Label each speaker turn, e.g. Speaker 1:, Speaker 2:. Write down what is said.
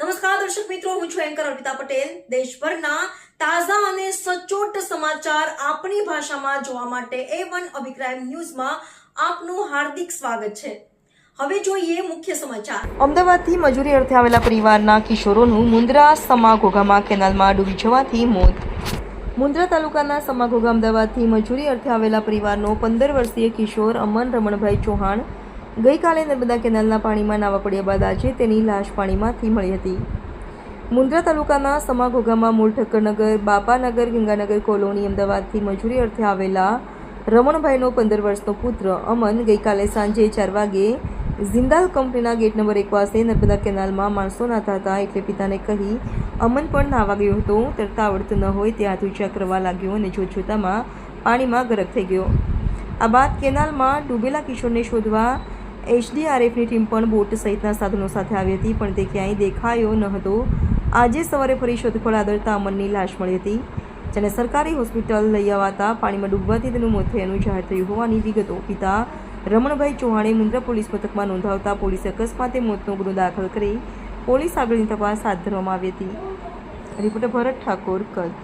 Speaker 1: નમસ્કાર, દર્શક મિત્રો, હું છું એન્કર અર્પિતા પટેલ. દેશભરના તાજા અને સચોટ સમાચાર આપણી ભાષામાં જોવા માટે એ વન અભિપ્રાય ન્યૂઝમાં આપનું હાર્દિક સ્વાગત છે. હવે જોઈએ મુખ્ય સમાચાર.
Speaker 2: અમદાવાદથી મજૂરી અર્થે આવેલા પરિવારના કિશોરોનું મુન્દ્રા સમાઘોગામાં કેનાલમાં ડૂબી જવાથી મોત. મુન્દ્રા તાલુકાના સમાઘોગા અમદાવાદથી મજૂરી અર્થે આવેલા પરિવારનો પંદર વર્ષીય કિશોર અમન રમણભાઈ ચૌહાણ ગઈકાલે નર્મદા કેનાલના પાણીમાં નાવા પડ્યા બાદ આજે તેની લાશ પાણીમાંથી મળી હતી. મુન્દ્રા તાલુકાના સમાઘોગામાં મૂળ ઠક્કરનગર બાપાનગર, ગંગાનગર કોલોની, અમદાવાદથી મજૂરી અર્થે આવેલા રમણભાઈનો પંદર વર્ષનો પુત્ર અમન ગઈકાલે સાંજે ચાર વાગે જિંદાલ કંપનીના ગેટ નંબર એક પાસે નર્મદા કેનાલમાં માણસો નાતા હતા એટલે પિતાને કહી, અમન પણ નાવા ગયો હતો. તરતા આવડતું ન હોય તે હાથ ઊંચા કરવા લાગ્યો અને જોતજોતામાં પાણીમાં ગરક થઈ ગયો. આ બાદ કેનાલમાં ડૂબેલા કિશોરને શોધવા એચડીઆરએફની ટીમ પણ બોટ સહિતના સાધનો સાથે આવી હતી, પણ તે ક્યાંય દેખાયો ન હતો. આજે સવારે ફરી શોધખોળ આદરતા અમનની લાશ મળી હતી, જેને સરકારી હોસ્પિટલ લઈ અવાતા પાણીમાં ડૂબવાથી તેનું મોત થયાનું જાહેર થયું હોવાની વિગતો પિતા રમણભાઈ ચૌહાણે મુન્દ્રા પોલીસ મથકમાં નોંધાવતા પોલીસે અકસ્માતે મોતનો ગુનો દાખલ કરી પોલીસ આગળની તપાસ હાથ ધરવામાં આવી હતી. રિપોર્ટર ભરત ઠાકોર, કચ્છ.